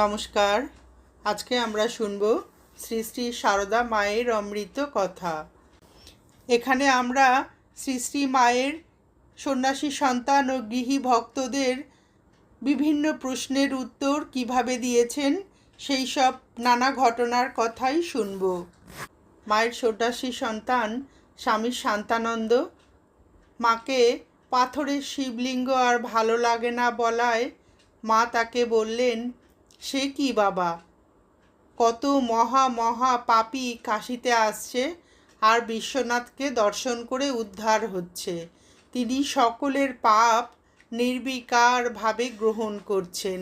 নমস্কার। আজকে আমরা শুনব শ্রী শ্রী সারদা মায়ের অমৃত কথা। এখানে আমরা শ্রী শ্রী মায়ের সন্ন্যাসী সন্তান ও গৃহী ভক্তদের বিভিন্ন প্রশ্নের উত্তর কীভাবে দিয়েছেন, সেই সব নানা ঘটনার কথাই শুনব। মায়ের সন্ন্যাসী সন্তান স্বামী শান্তানন্দ। মাকে পাথরের শিবলিঙ্গ আর ভালো লাগে না বলায় মা তাকে বললেন সে কি বাবা? কত মহা মহা পাপী কাশিতে আসছে আর বিশ্বনাথকে দর্শন করে উদ্ধার হচ্ছে। তিনি সকলের পাপ নির্বিকারভাবে গ্রহণ করছেন।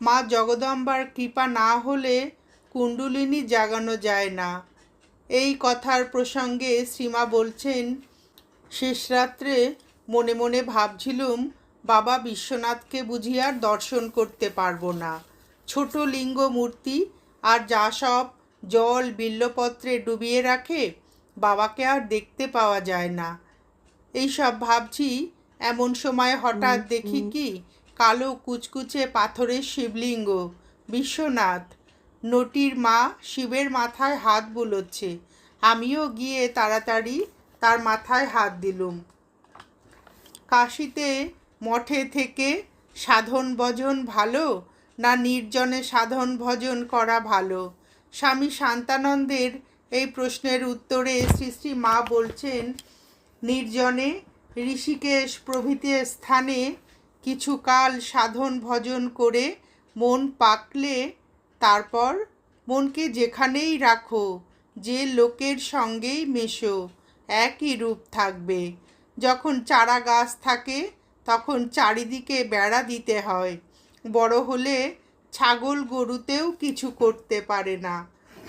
মা জগদম্বার কৃপা না হলে কুণ্ডলিনী জাগানো যায় না। এই কথার প্রসঙ্গে শ্রীমা বলছেন, শেষ রাত্রে মনে মনে ভাবছিলুম বাবা বিশ্বনাথকে বুঝি আর দর্শন করতে পারব না। ছোট লিঙ্গ মূর্তি আর যা সব জল বিল্লপত্রে ডুবিয়ে রাখে বাবাকে আর দেখতে পাওয়া যায় না। এই সব ভাবছি এমন সময় হঠাৎ দেখি কি কালো কুচকুচে পাথরের শিবলিঙ্গ বিশ্বনাথ। নটির মা শিবের মাথায় হাত বুলোচ্ছে। আমিও গিয়ে তাড়াতাড়ি তার মাথায় হাত দিলুম। কাশিতে মঠে থেকে সাধন ভজন ভালো না নির্জনে সাধন ভজন করা ভালো? স্বামী শান্তানন্দের এই প্রশ্নের উত্তরে শ্রী শ্রী মা বলছেন, নির্জনে ঋষিকেশ প্রভৃতি স্থানে কিছুকাল সাধন ভজন করে মন পাকলে তারপর মনকে যেখানেই রাখো, যে লোকের সঙ্গেই মেশো, একই রূপ থাকবে। যখন চারা গাছ থাকে তখন চারিদিকে বেড়া দিতে হয়। বড় হলে ছাগল গরুতেও কিছু করতে পারে না।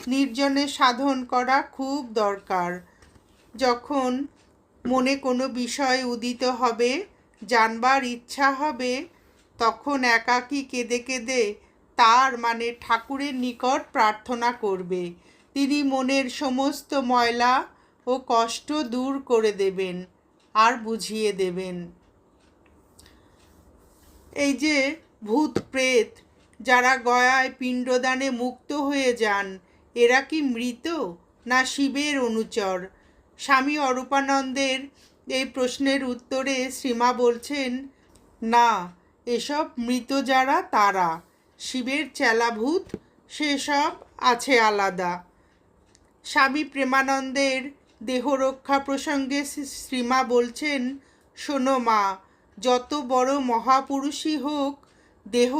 নির্জনে সাধন করা খুব দরকার। যখন মনে কোনো বিষয় উদিত হবে, জানবার ইচ্ছা হবে, তখন একাকী কেঁদে কেঁদে তার মানে ঠাকুরের নিকট প্রার্থনা করবে। তিনি মনের সমস্ত ময়লা ও কষ্ট দূর করে দেবেন আর বুঝিয়ে দেবেন। এই যে ভূত প্রেত, যারা গয়ায় পিণ্ডদানে মুক্ত হয়ে যান, এরা কি মৃত না শিবের অনুচর? স্বামী অরূপানন্দের এই প্রশ্নের উত্তরে শ্রীমা বলছেন, না, এসব মৃত যারা তারা। শিবের চেলাভূত সেসব আছে আলাদা। স্বামী প্রেমানন্দের দেহরক্ষা প্রসঙ্গে শ্রীমা বলছেন, শোনো মা যত বড় মহাপুরুষই হোক দেহ